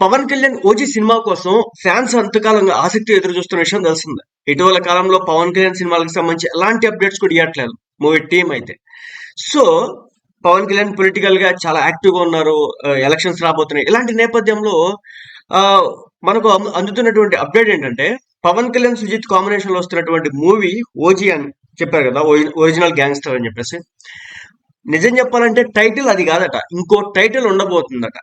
Pawan Kalyan OG cinema కోసం fans అంతకాలంగా ఆసక్తి ఎదురు చూస్తున్న విషయం తెలిసిందే. ఇటీవల కాలంలో పవన్ కళ్యాణ్ సినిమాలకు సంబంధించి ఎలాంటి అప్డేట్స్ కూడా ఇవ్వట్లేదు మూవీ టీం అయితే. సో పవన్ కళ్యాణ్ పొలిటికల్గా చాలా యాక్టివ్గా ఉన్నారు. ఎలక్షన్స్ రాబోతున్నాయి. ఇలాంటి నేపథ్యంలో ఆ, మనకు అందుతున్నటువంటి అప్డేట్ ఏంటంటే పవన్ కళ్యాణ్ సుజిత్ కాంబినేషన్లో వస్తున్నటువంటి మూవీ ఓజీ అని చెప్పారు కదా ఒరిజినల్ గ్యాంగ్స్టర్ అని చెప్పేసి. నిజం చెప్పాలంటే టైటిల్ అది కాదట. ఇంకో టైటిల్ ఉండబోతుందట.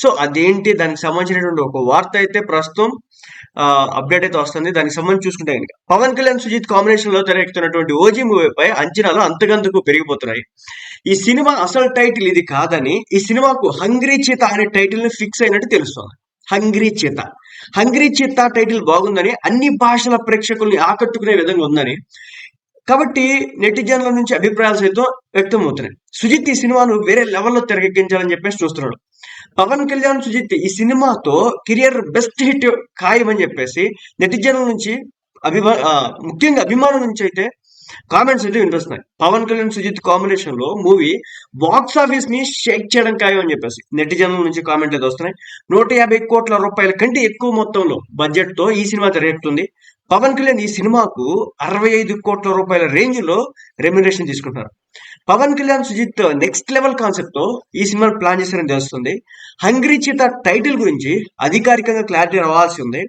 సో అదేంటి? దానికి సంబంధించినటువంటి ఒక వార్త అయితే ప్రస్తుతం అప్డేట్ అయితే వస్తుంది. దానికి సంబంధించి చూసుకుంటే కనుక పవన్ కళ్యాణ్ సుజిత్ కాంబినేషన్లో తెరకెక్కుతున్నటువంటి ఓజీ మూవీపై అంచనాలు అంతకంతకు పెరిగిపోతున్నాయి. ఈ సినిమా అసలు టైటిల్ ఇది కాదని ఈ సినిమాకు హంగ్రీ చీత అనే టైటిల్ని ఫిక్స్ అయినట్టు తెలుస్తోంది. Hungry cheetah. Hungry cheetah title బాగుందని అన్ని భాషల ప్రేక్షకుల్ని ఆకట్టుకునే విధంగా ఉందని కాబట్టి నెటిజన్ల నుంచి అభిప్రాయాలు సైతం వ్యక్తం అవుతున్నాయి సుజిత్ ఈ సినిమాను వేరే లెవెల్లో తెరకెక్కించాలని చెప్పేసి చూస్తున్నాడు. పవన్ కళ్యాణ్ సుజిత్ ఈ సినిమాతో కెరియర్ బెస్ట్ హిట్ ఖాయమని చెప్పేసి నెటిజన్ల నుంచి అభిమా ముఖ్యంగా అభిమానుల నుంచి అయితే కామెంట్స్ అయితే వినిపిస్తున్నాయి. పవన్ కళ్యాణ్ సుజిత్ కాంబినేషన్లో మూవీ బాక్స్ ఆఫీస్ని షేక్ చేయడం ఖాయం అని చెప్పేసి నెటిజన్ల నుంచి కామెంట్లు అయితే వస్తున్నాయి. నూట యాభై కోట్ల రూపాయల కంటే ఎక్కువ మొత్తంలో బడ్జెట్తో ఈ సినిమా తెరకెక్కుతుంది. పవన్ కళ్యాణ్ ఈ సినిమాకు అరవై ఐదు కోట్ల రూపాయల రేంజ్లో రెమ్యునరేషన్ తీసుకుంటున్నారు. పవన్ కళ్యాణ్ సుజిత్ నెక్స్ట్ లెవెల్ కాన్సెప్ట్తో ఈ సినిమా ప్లాన్ చేశారని తెలుస్తుంది. హంగ్రీ చీత టైటిల్ గురించి అధికారికంగా క్లారిటీ రావాల్సి ఉంది.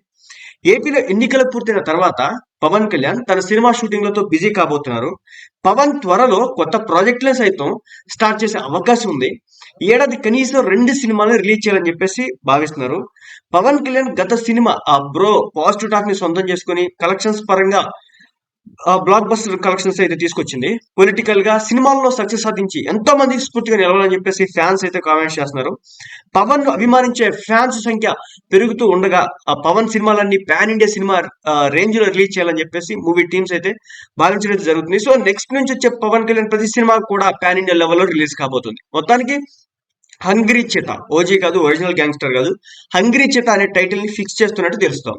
ఏపీలో ఎన్నికలు పూర్తయిన తర్వాత పవన్ కళ్యాణ్ తన సినిమా షూటింగ్లతో బిజీ కాబోతున్నారు. పవన్ త్వరలో కొత్త ప్రాజెక్టులే సైతం స్టార్ట్ చేసే అవకాశం ఉంది. ఈ ఏడాది కనీసం రెండు సినిమాలను రిలీజ్ చేయాలని చెప్పేసి భావిస్తున్నారు. పవన్ కళ్యాణ్ గత సినిమా ఆ బ్రో పాజిటివ్ టాక్ని సొంతం చేసుకుని కలెక్షన్స్ పరంగా బ్లాక్ బస్టర్ కలెక్షన్స్ అయితే తీసుకొచ్చింది. పొలిటికల్గా సినిమాల్లో సక్సెస్ సాధించి ఎంతో మందికి స్ఫూర్తిగా నిలవాలని చెప్పేసి ఫ్యాన్స్ అయితే కామెంట్స్ చేస్తున్నారు. పవన్ను అభిమానించే ఫ్యాన్స్ సంఖ్య పెరుగుతూ ఉండగా ఆ పవన్ సినిమాలన్నీ పాన్ ఇండియా సినిమా రేంజ్లో రిలీజ్ చేయాలని చెప్పేసి మూవీ టీమ్స్ అయితే భావించడం జరుగుతుంది. సో నెక్స్ట్ నుంచి వచ్చే పవన్ కళ్యాణ్ ప్రతి సినిమా కూడా పాన్ ఇండియా లెవెల్లో రిలీజ్ కాబోతుంది. మొత్తానికి హంగ్రీ చేత ఓజీ కాదు ఒరిజినల్ గ్యాంగ్స్టర్ కాదు. హంగ్రీ చేత అనే టైటిల్ని ఫిక్స్ చేస్తున్నట్టు తెలుస్తాం.